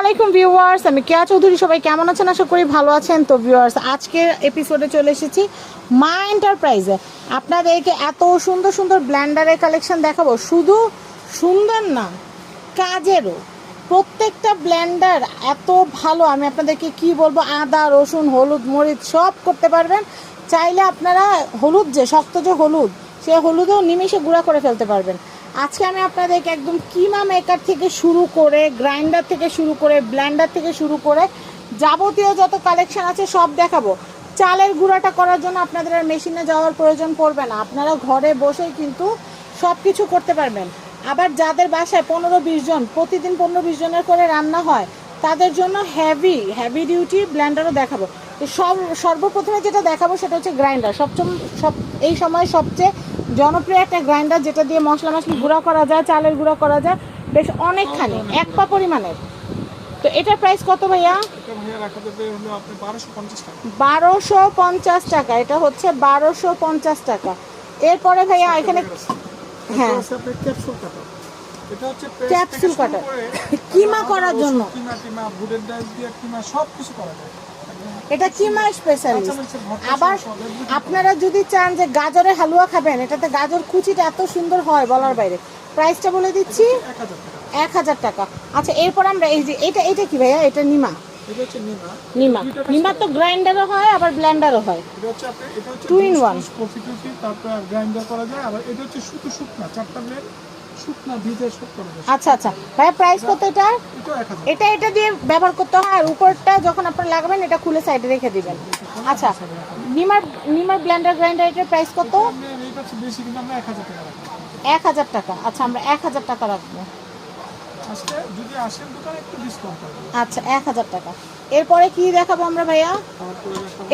আলাইকুম ভিউয়ার্স আমি কেয়া চৌধুরী, সবাই কেমন আছেন? আশা করি ভালো আছেন। তো ভিউয়ার্স আজকের এপিসোডে চলে এসেছি মা এন্টারপ্রাইজে আপনাদেরকে এত সুন্দর সুন্দর ব্ল্যান্ডারের কালেকশন দেখাবো। শুধু সুন্দর না, কাজেরও। প্রত্যেকটা ব্ল্যান্ডার এত ভালো, আমি আপনাদেরকে কি বলব? আদা, রসুন, হলুদ, মরিচ, সব করতে পারবেন। চাইলে আপনারা হলুদ যে, শক্ত যে হলুদ, সে হলুদও নিমিশে গুঁড়া করে ফেলতে পারবেন। আজকে আমি আপনাদেরকে একদম কিমা মেকার থেকে শুরু করে গ্রাইন্ডার থেকে শুরু করে ব্ল্যান্ডার থেকে শুরু করে যাবতীয় যত কালেকশন আছে সব দেখাবো। চালের গুঁড়াটা করার জন্য আপনাদের আর মেশিনে যাওয়ার প্রয়োজন পড়বে না। আপনারা ঘরে বসেই কিন্তু সব কিছু করতে পারবেন। আবার যাদের বাসায় পনেরো বিশ জন, প্রতিদিন পনেরো বিশ জনের করে রান্না হয়, তাদের জন্য হেভি হেভি ডিউটি ব্ল্যান্ডারও দেখাবো। তো সব, সর্বপ্রথমে যেটা দেখাবো সেটা হচ্ছে গ্রাইন্ডার। সবচেয়ে সব, এই সময় সবচেয়ে জনপ্রিয় একটা গ্রাইন্ডার যেটা দিয়ে মশলা মশলি গুঁড়া করা যায় চালের গুঁড়া করা যায় বেশ অনেকখানি এক পা পরিমাণের। তো এটার প্রাইস কত ভাইয়া? বারোশো পঞ্চাশ টাকা। এটা হচ্ছে বারোশো পঞ্চাশ টাকা। এরপরে ভাইয়া এখানে হ্যাঁ। ক্যাপসুল করে কিমা করার জন্য? কিমা টিমা বুটের ডাল দিয়ে কিমা সব কিছু করা যায়। একদম এটা কিমা স্পেশালিস্ট কাঁচামরিচের ভর্তা আবার আপনারা যদি চান যে গাজরের হালুয়া খাবেন এটাতে গাজর কুচিটা এত সুন্দর হয় বলার বাইরে। প্রাইসটা বলে দিচ্ছি এক হাজার টাকা। আচ্ছা এরপর আমরা এই যে এটা এটা কি ভাইয়া? এটা নিমা? নিমা। নিমা। তো গ্রাইন্ডারও হয় আবার ব্লেন্ডারও হয়। এটা হচ্ছে আপনি এটা হচ্ছে Two in one. Coffee toffee তারপর গ্রাইন্ডার করা যায় আবার এটা হচ্ছে শুধু শুকনা চারটা ব্লেড আচ্ছা আচ্ছা। ভাইয়া প্রাইস কত এটা? এটা এটা দিয়ে ব্যবহার করতে হয় আর উপরটা যখন আপনারা লাগাবেন এটা খুলে সাইডে রেখে দিবেন। আচ্ছা নিমার নিমার ব্লেন্ডার গ্রাইন্ডার এটার প্রাইস কত? এক হাজার টাকা আচ্ছা আমরা এক হাজার টাকা রাখব। আচ্ছা এক হাজার টাকা। এরপরে কি দেখাবো আমরা ভাইয়া?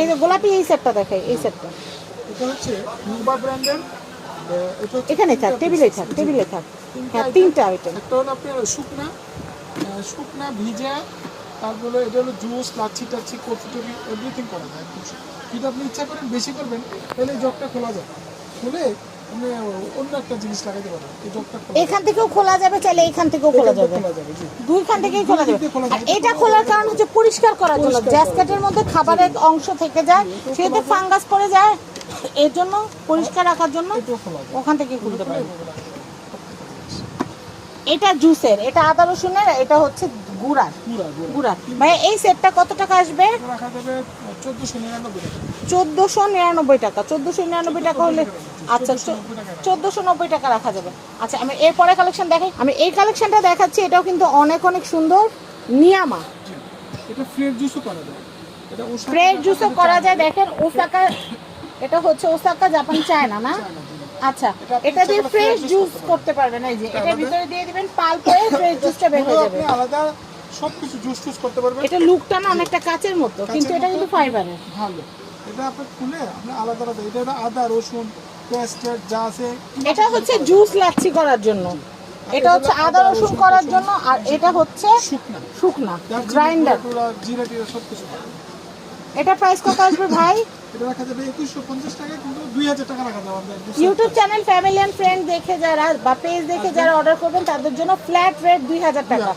এই যে গোলাপি এই সেটটা দেখাই এই সেটটা এটা হচ্ছে ব্র্যান্ডের হচ্ছে এখানে থাক টেবিলে থাক টেবিলে থাক। হ্যাঁ তিনটা আইটেম একটা হলো আপনার শুকনা শুকনা ভিজা তারপরে এটা হলো জুস লাচ্ছি টাচ্ছি কফি টফি এভরিথিং করা যায় যদি আপনি ইচ্ছা করেন বেশি করবেন তাহলে জগটা খোলা যায় খুলে আপনি অন্য একটা জিনিস লাগাইতে পারেন এই জগটা এখান থেকেও খোলা যাবে চাইলে এখান থেকেও খোলা যাবে। যাবে দুইখান থেকেই খোলা যাবে। আর এটা খোলার কারণ হচ্ছে পরিষ্কার করার জন্য। গ্যাসকেটের মধ্যে খাবারের অংশ থেকে যায় সেটা ফাঙ্গাস পড়ে যায়। এর জন্য পরিষ্কার রাখার জন্য ওখান থেকে খুলতে যায়। এটা জুসের এটা আদা রসুনের এটা হচ্ছে গুড়ার। গুঁড়া গুঁড়া গুড়ার। ভাই এই সেটটা কত টাকা আসবে? চোদ্দোশো নিরানব্বই টাকা। চোদ্দোশো নিরানব্বই টাকা হলে আচ্ছা 1490 চোদ্দোশো নব্বই টাকা রাখা যাবে। আচ্ছা আমি এরপরে কালেকশন দেখাই। আমি এই কালেকশনটা দেখাচ্ছি এটাও কিন্তু অনেক অনেক সুন্দর। নিয়ামা। এটা ফ্রেশ জুসও করা যায়। ফ্রেশ জুসও করা যায়। দেখেন ওসাকা এটা হচ্ছে ওসাকা জাপান চায়না না? আচ্ছা এটা দিয়ে ফ্রেশ জুস করতে পারবেন এই যে এটার ভিতরে দিয়ে দিবেন পাল করে ফ্রেশ জুসটা বের হয়ে যাবে। আপনি আলাদা সবকিছু জুস টুস করতে পারবেন। এটা লুকটা না অনেকটা কাচের মতো কিন্তু এটা কিন্তু ফাইবারের ভালো। এটা আপনি খুলে আপনি আলাদা আলাদা এটা আদা রসুন পেস্ট যা আছে। এটা হচ্ছে জুস লাচ্ছি করার জন্য। এটা হচ্ছে আদা রসুন করার জন্য আর এটা হচ্ছে শুকনা। শুকনা গ্রাইন্ডার জিরা টিরা সব কিছু। এটা প্রাইস কত আসবে ভাই? এটা রাখা যাবে একুশশো পঞ্চাশ টাকা কিন্তু দুই হাজার টাকা রাখা যাবে ইউটিউব চ্যানেল ফ্যামিলি ফ্রেন্ড দেখে যারা বা পেজ দেখে যারা অর্ডার করবেন তাদের জন্য ফ্ল্যাট রেট দুই হাজার টাকা।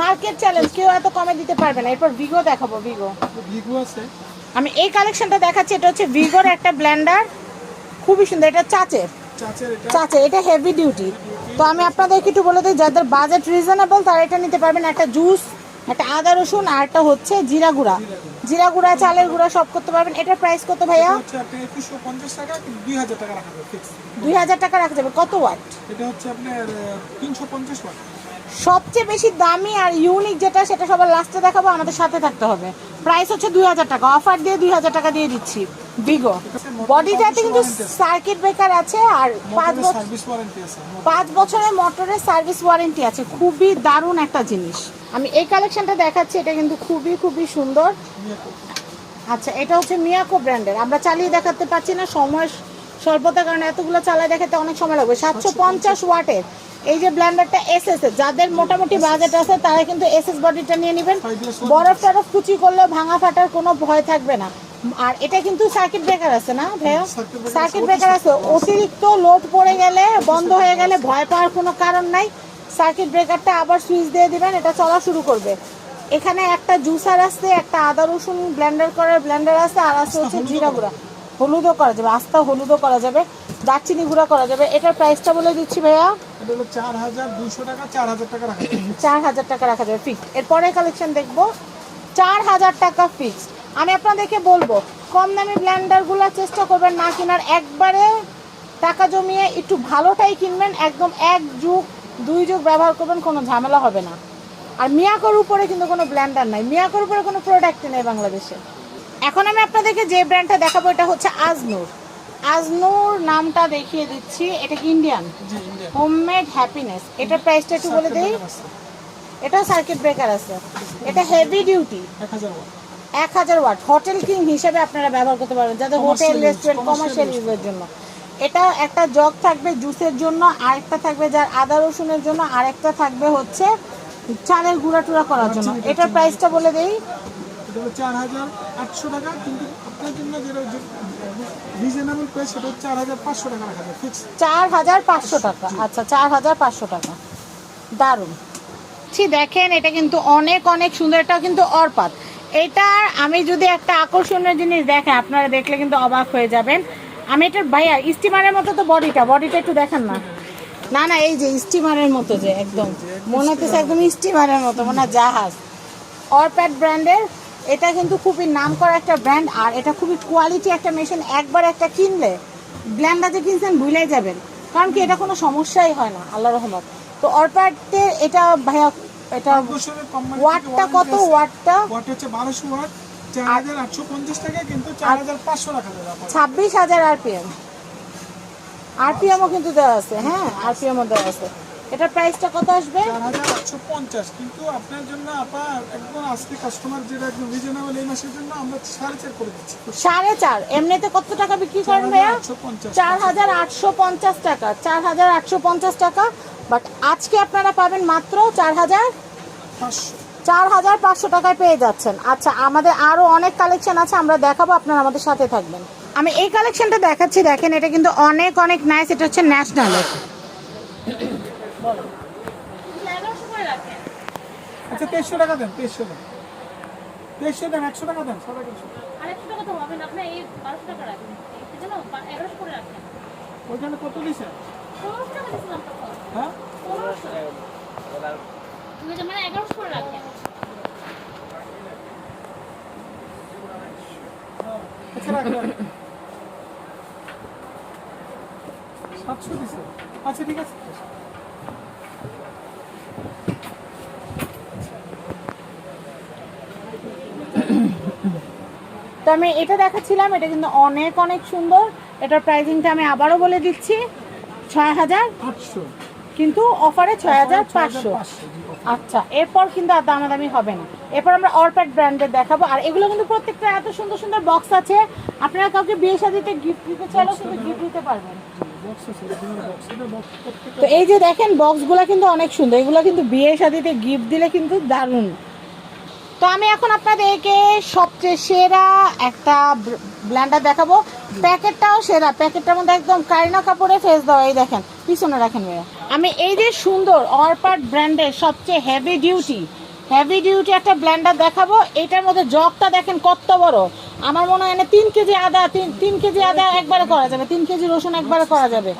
মার্কেট চ্যালেঞ্জ কেউ এত কমে দিতে পারবে না। এরপর ভিগো দেখাবো ভিগো ভিগু আছে। আমি এই কালেকশনটা দেখাচ্ছি এটা হচ্ছে ভিগোর একটা ব্লেন্ডার খুবই সুন্দর এটা চাচের। চাচের এটা। চাচা এটা হেভি ডিউটি তো আমি আপনাদেরকে একটু বলে দিই যাদের বাজেট রিজনেবল তারা এটা নিতে পারবেন। একটা জুস একটা আদা রসুন আর একটা হচ্ছে জিরা গুঁড়া। জিরা গুঁড়া চালের গুঁড়া সব করতে পারবেন। এটার প্রাইস কত ভাইয়া? দুই হাজার টাকা রাখা যাবে কত ওয়াট এটা হচ্ছে আপনার তিনশো পঞ্চাশ ওয়াট সবচেয়ে বেশি দামি আর ইউনিক যেটা সেটা সবার লাস্টে দেখাবো। আমাদের সাথে থাকতে হবে। প্রাইস হচ্ছে দুই হাজার টাকা। অফার দিয়ে দুই হাজার টাকা দিয়ে দিচ্ছি। বিগো বডিটাতে কিন্তু সার্কিট ব্রেকার আছে আর পাঁচ বছর পাঁচ বছরের মোটরের সার্ভিস ওয়ারেন্টি আছে। খুবই দারুণ একটা জিনিস। আমি এই কালেকশনটা দেখাচ্ছি এটা কিন্তু খুবই খুবই সুন্দর। আচ্ছা এটা হচ্ছে মিয়াকো ব্র্যান্ডের আমরা চালিয়ে দেখাতে পাচ্ছি না সময় স্বল্পতার কারণে এতগুলো চালায় দেখাতে অনেক সময় লাগবে। সাতশো পঞ্চাশ ওয়াটের। এই যে ব্ল্যান্ডারটা এস এস যাদের মোটামুটি বাজেট আছে তারা কিন্তু এস এস বডিটা নিয়ে নেবেন। বরফ টরফ কুচি করলেও ভাঙা ফাটার কোনো ভয় থাকবে না। আর এটা কিন্তু সার্কিট ব্রেকার আছে না ভাইয়া? সার্কিট ব্রেকার আছে অতিরিক্ত লোড পড়ে গেলে বন্ধ হয়ে গেলে ভয় পাওয়ার কোনো কারণ নাই। সার্কিট ব্রেকারটা আবার সুইচ দিয়ে দিবেন এটা চলা শুরু করবে। এখানে একটা জুসার আছে একটা আদা রসুন ব্লেন্ডার করার ব্লেন্ডার আছে আর আছে হচ্ছে জিরা গুঁড়া। হলুদও করা যাবে আস্তা হলুদও করা যাবে দারচিনি গুঁড়া করা যাবে। এটার প্রাইসটা বলে দিচ্ছি ভাইয়া। এটা হলো চার হাজার দুশো টাকা চার হাজার টাকা রাখা যাবে। চার হাজার টাকা রাখা যাবে ফিক্সড এরপরে কালেকশন দেখব। চার হাজার টাকা ফিক্সড আমি আপনাদেরকে বলব কম দামি ব্লেন্ডারগুলো চেষ্টা করবেন না কেনার। একবারে টাকা জমিয়ে একটু ভালোটাই কিনবেন একদম এক যুগ দুই যুগ ব্যবহার করবেন কোনো ঝামেলা হবে না। আর মিয়াকোর উপরে কিন্তু কোনো ব্লেন্ডার নাই। মিয়াকোর উপরে কোনো প্রোডাক্ট নেই বাংলাদেশে। এখন আমি আপনাদেরকে যে ব্র্যান্ডটা দেখাবো এটা হচ্ছে আজনুর। আজনুর নামটা দেখিয়ে দিচ্ছি। এটা ইন্ডিয়ান হোমমেড হ্যাপিনেস এটার প্রাইসটা একটু বলে দেই। এটা সার্কিট ব্রেকার আছে। এটা হেভি ডিউটি এক হাজার এক হাজার ওয়াট। হোটেল কিং হিসেবে আপনারা ব্যবহার করতে পারবেন যাদের হোটেল রেস্টুরেন্ট কমার্শিয়াল ইউজের জন্য। এটা একটা জগ থাকবে জুসের জন্য আরেকটা থাকবে যার আদা রসুনের জন্য আরেকটা থাকবে হচ্ছে চালের গুঁড়া টুড়া করার জন্য। এটার প্রাইসটা বলে দেই। চার হাজার আটশো টাকা কিন্তু আপনার জন্য যেটা রিজনেবল প্রাইস সেটা চার হাজার পাঁচশো টাকা রাখা যাবে ফিক্স চার হাজার পাঁচশো টাকা। আচ্ছা চার হাজার পাঁচশো টাকা। দারুণ। ছি দেখেন এটা কিন্তু অনেক অনেক সুন্দর। এটা কিন্তু অর্পাত। এটার আমি যদি একটা আকর্ষণীয় জিনিস দেখেন আপনারা দেখলে কিন্তু অবাক হয়ে যাবেন। আমি এটার ভাইয়া স্টিমারের মতো তো বডিটা বডিটা একটু দেখেন না। না না এই যে স্টিমারের মতো যে একদম। মনে হচ্ছে একদম স্টিমারের মতো মনে হয় জাহাজ। অরপ্যাড ব্র্যান্ডের এটা কিন্তু খুবই নাম করা একটা ব্র্যান্ড আর এটা খুবই কোয়ালিটি একটা মেশিন একবার একটা কিনলে ব্ল্যান্ডার যে কিনছেন ভুলেই যাবেন। কারণ কি এটা কোনো সমস্যাই হয় না আল্লাহ রহমত। তো অরপ্যাডের এটা ভাইয়া এটা ওয়াটটা কত? ওয়াটটা ওয়াট হচ্ছে ওয়াট হাজার টাকা কিন্তু চার হাজার পাঁচশো রাখা যাবে ছাব্বিশ হাজার আরপিএম আরপিএমও কিন্তু দেওয়া আছে হ্যাঁ আরপিএমও দেওয়া আছে। এটার প্রাইসটা কত আসবে? চার হাজার আটশো পঞ্চাশ কিন্তু আপনার জন্য আপনার একদম আজকে কাস্টমার যেটা একদম রিজনেবল এই মাসের জন্য আমরা সাড়ে চার করে দিচ্ছি। সাড়ে চার? এমনিতে কত টাকা বিক্রি করেন ভাইয়া? আটশো পঞ্চাশ। চার হাজার আটশো পঞ্চাশ টাকা চার হাজার আটশো পঞ্চাশ টাকা বাট আজকে আপনারা পাবেন মাত্র চার হাজার পাঁচশো। চার হাজার পাঁচশো টাকায় পেয়ে যাচ্ছেন। আচ্ছা আমাদের আরও অনেক কালেকশন আছে আমরা দেখাবো আপনারা আমাদের সাথে থাকবেন। আমি এই কালেকশনটা দেখাচ্ছি দেখেন এটা কিন্তু অনেক অনেক নাইস এটা হচ্ছে ন্যাশনালের আচ্ছা তেইশশো টাকা দেন তেইশশো দেন। তেইশশো দেন একশো টাকা দেন একশো আরেকশো টাকা তো হবে না আপনি এই বারোশো টাকা রাখেন। এগারোশো করে রাখেন। ওইখানে কত দিছে? হ্যাঁ? মানে এগারোশো করে রাখেন। আচ্ছা সাতশো দিছে। আচ্ছা ঠিক আছে। তো আমি এটা দেখাচ্ছিলাম এটা কিন্তু অনেক অনেক সুন্দর। এটার প্রাইসিংটা আমি আবারও বলে দিচ্ছি ছয় হাজার। আটশো কিন্তু অফারে ছয় হাজার পাঁচশো। আচ্ছা এরপর কিন্তু আর দামাদামি হবে না। এরপর আমরা অরপ্যাড ব্র্যান্ডের দেখাবো। আর এগুলো কিন্তু প্রত্যেকটা এত সুন্দর সুন্দর বক্স আছে। আপনারা কাউকে বিয়ে শাদিতে গিফট দিতে চাইলেও কিন্তু গিফট দিতে পারবেন। তো এই যে দেখেন বক্সগুলো কিন্তু অনেক সুন্দর। এগুলো কিন্তু বিয়ে শাদিতে গিফট দিলে কিন্তু দারুণ। তো আমি এখন আপনাদেরকে সবচেয়ে সেরা একটা ব্ল্যান্ডার দেখাবো। প্যাকেটটাও সেরা, প্যাকেটটার মধ্যে একদম কারিনা কাপড়ে ফেস দেওয়া, এই দেখেন, পিছনে রাখেন মেয়েরা আমি এই যে সুন্দর অরপার্ট ব্র্যান্ডের সবচেয়ে হেভি ডিউটি হেভি ডিউটি একটা ব্ল্যান্ডার দেখাবো। এটার মধ্যে জগটা দেখেন কত বড়। আমার মনে হয় না তিন কেজি আদা, তিন তিন কেজি আদা একবারে করা যাবে, তিন কেজি রসুন একবারে করা যাবে।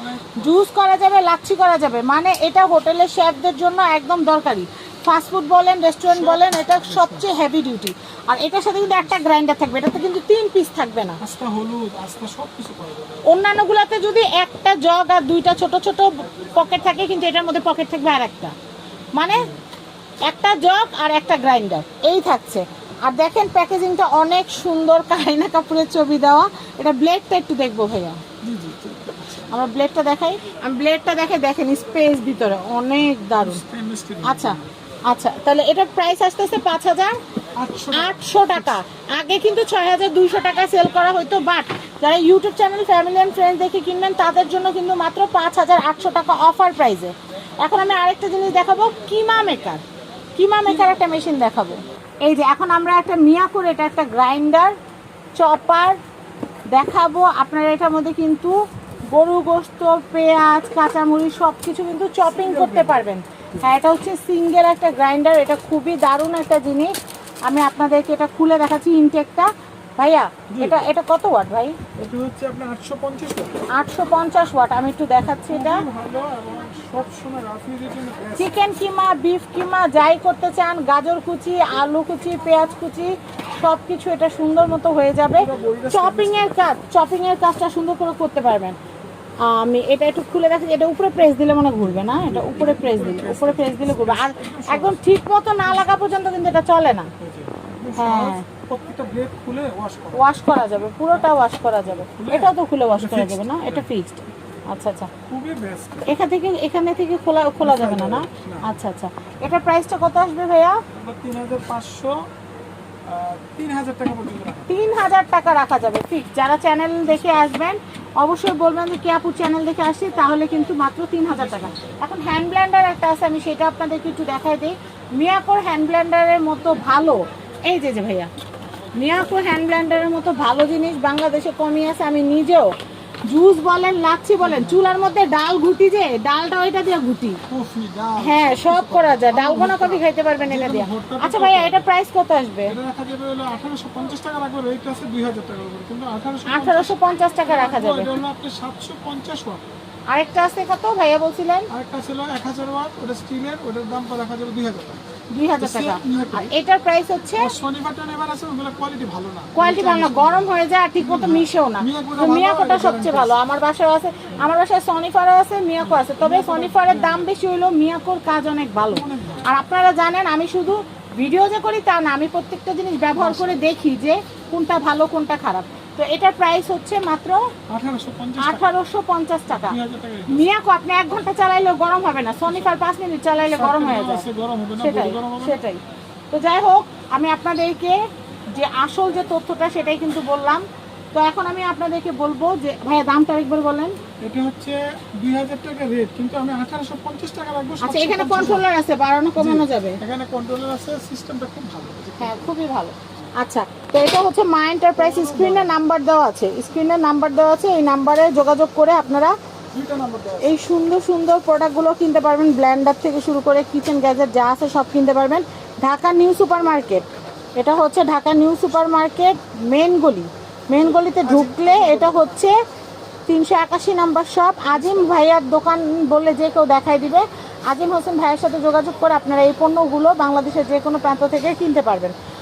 জুস করা যাবে, লাচ্ছি করা যাবে। মানে এটা হোটেলের শেফদের জন্য একদম দরকারি। ফাস্টফুড বলেন রেস্টুরেন্ট বলেন এটা সবচেয়ে হেভি ডিউটি আর এটার সাথে কিন্তু একটা গ্রাইন্ডার থাকবে এটাতে কিন্তু তিন পিস থাকবে না। আস্তা হলুদ আস্তা সব কিছু করা যাবে। অন্যান্যগুলোতে যদি একটা জগ আর দুইটা ছোট ছোট পকেট থাকে কিন্তু এটার মধ্যে পকেট থাকবে আর একটা। মানে একটা জগ আর একটা গ্রাইন্ডার এই থাকছে। আর দেখেন প্যাকেজিংটা অনেক সুন্দর কাহিনা কাপুরের ছবি দেওয়া। এটা ব্লেডটা একটু দেখব ভাইয়া। জি জি আমরা ব্লেডটা দেখাই। আমি ব্লেডটা দেখে দেখেন স্পেস ভিতরে অনেক দারুণ। আচ্ছা আচ্ছা তাহলে এটার প্রাইস আসতেছে পাঁচ হাজার আটশো টাকা। আগে কিন্তু ছয় হাজার দুইশো টাকা সেল করা হতো বাট যারা YouTube channel family and friends দেখে কিনবেন তাদের জন্য কিন্তু মাত্র পাঁচ হাজার আটশো টাকা অফার প্রাইসে এখন আমি আরেকটা জিনিস দেখাবো কিমা মেকার কিমা মেকার একটা মেশিন দেখাবো। এই যে এখন আমরা একটা মিয়াকুর এটা একটা গ্রাইন্ডার চপার দেখাবো। আপনারা এটার মধ্যে কিন্তু গরু গোস্ত পেঁয়াজ কাঁচামরিচ সব কিছু কিন্তু চপিং করতে পারবেন। হ্যাঁ এটা হচ্ছে সিঙ্গেল একটা গ্রাইন্ডার এটা খুবই দারুণ একটা জিনিস। আমি আপনাদেরকে এটা খুলে দেখাচ্ছি ইনটেকটা ভাইয়া এটা এটা কত ওয়াট ভাই? এটা হচ্ছে আপনার পঞ্চাশ ওয়াট। আমি একটু দেখাচ্ছি এটা। চিকেন কিমা বিফ কিমা যাই করতে চান গাজর কুচি আলু কুচি পেঁয়াজ কুচি সব কিছু এটা সুন্দর মতো হয়ে যাবে। চপিং এর কাজ চপিং এর কাজটা সুন্দর করে করতে পারবেন। আমি এটা একটু খুলে দেখি এটা উপরে প্রেস দিলে মনে ঘুরবে না? এটা উপরে প্রেস দিলে উপরে প্রেস দিলে ঘুরবে। আর একদম ঠিক মতো না লাগা পর্যন্ত কিন্তু এটা চলে না। হ্যাঁ। ওয়াশ করা। যাবে পুরোটা ওয়াশ করা যাবে। এটাও তো খুলে ওয়াশ করা যাবে না? এটা ফিক্সড আচ্ছা আচ্ছা। এখান থেকে এখানে থেকে খোলা খোলা যাবে না না? আচ্ছা আচ্ছা। এটার প্রাইসটা কত আসবে ভাইয়া? তিন হাজার পাঁচশো তিন হাজার টাকা রাখা যাবে। ফিক্স যারা চ্যানেল দেখে আসবেন অবশ্যই বলবেন যে কে চ্যানেল দেখে আসছি, তাহলে কিন্তু মাত্র তিন হাজার টাকা। এখন হ্যান্ড ব্লেন্ডার একটা আছে, আমি সেটা আপনাদেরকে একটু দেখাই দিই। মিয়াকোর হ্যান্ড ব্লেন্ডারের মতো ভালো, এই যে যে ভাইয়া মিয়াকোর হ্যান্ড ব্লেন্ডারের মতো ভালো জিনিস বাংলাদেশে কমই আছে, আমি নিজেও জুস বলেন লাচ্ছি বলেন চুলার মধ্যে ডাল ঘুটি যে ডালটা ওইটা দিয়ে ঘুটি। হ্যাঁ সব করা যায়। ডাল গোনা কফি খাইতে পারবেন এটা দিয়ে। আচ্ছা ভাইয়া এটা প্রাইস কত আসবে? আঠারোশো পঞ্চাশ টাকা রাখা যাবে। আরেকটা আছে কত ভাইয়া বলছিলেন? আরেকটা ছিল এক হাজার ওয়াট ওটা স্টিলের ওটার দাম রাখা যাবে দুই হাজার টাকা। এটার প্রাইস হচ্ছে কোয়ালিটি ভালো না। গরম হয়ে যায় আর ঠিক মতো মিশেও না। মিয়াকোটা সবচেয়ে ভালো। আমার বাসায় আছে আমার বাসায় সনিফারও আছে মিয়াকো আছে। তবে সনিফারের দাম বেশি হইলেও মিয়াকোর কাজ অনেক ভালো। আর আপনারা জানেন আমি শুধু ভিডিও যে করি তা না আমি প্রত্যেকটা জিনিস ব্যবহার করে দেখি যে কোনটা ভালো কোনটা খারাপ। তো এটার প্রাইস হচ্ছে মাত্র আঠারোশো পঞ্চাশ টাকা। মিয়াকো আপনি এক ঘণ্টা চালাইলেও গরম হবে না। পাঁচ মিনিট চালাইলে গরম হয়ে যায়। সেটাই। সেটাই। তো যাই হোক আমি আপনাদেরকে যে আসল যে তথ্যটা সেটাই কিন্তু বললাম। তো এখন আমি আপনাদেরকে বলব যে ভাইয়া দামটা একবার বলেন। এটা হচ্ছে দুই হাজার টাকা রেট কিন্তু আমি আঠারোশো পঞ্চাশ টাকা রাখব আচ্ছা এখানে কন্ট্রোলার আছে বাড়ানো কমানো যাবে। এখানে কন্ট্রোলার আছে সিস্টেমটা খুব ভালো। হ্যাঁ খুবই ভালো। আচ্ছা তো এটা হচ্ছে মা এন্টারপ্রাইজ স্ক্রিনে নাম্বার দেওয়া আছে। স্ক্রিনে নাম্বার দেওয়া আছে এই নাম্বারে যোগাযোগ করে আপনারা। এই সুন্দর সুন্দর প্রোডাক্টগুলো কিনতে পারবেন। ব্ল্যান্ডার থেকে শুরু করে কিচেন গ্যাজেট যা আছে সব কিনতে পারবেন। ঢাকা নিউ সুপার মার্কেট এটা হচ্ছে Dhaka new super market main গলি। মেন গলিতে ঢুকলে এটা হচ্ছে তিনশো একাশি নাম্বার শপ আজিম ভাইয়ার দোকান বললে যে কেউ দেখাই দিবে। আজিম হোসেন ভাইয়ের সাথে যোগাযোগ করে আপনারা এই পণ্যগুলো বাংলাদেশের যে কোনো প্রান্ত থেকে কিনতে পারবেন।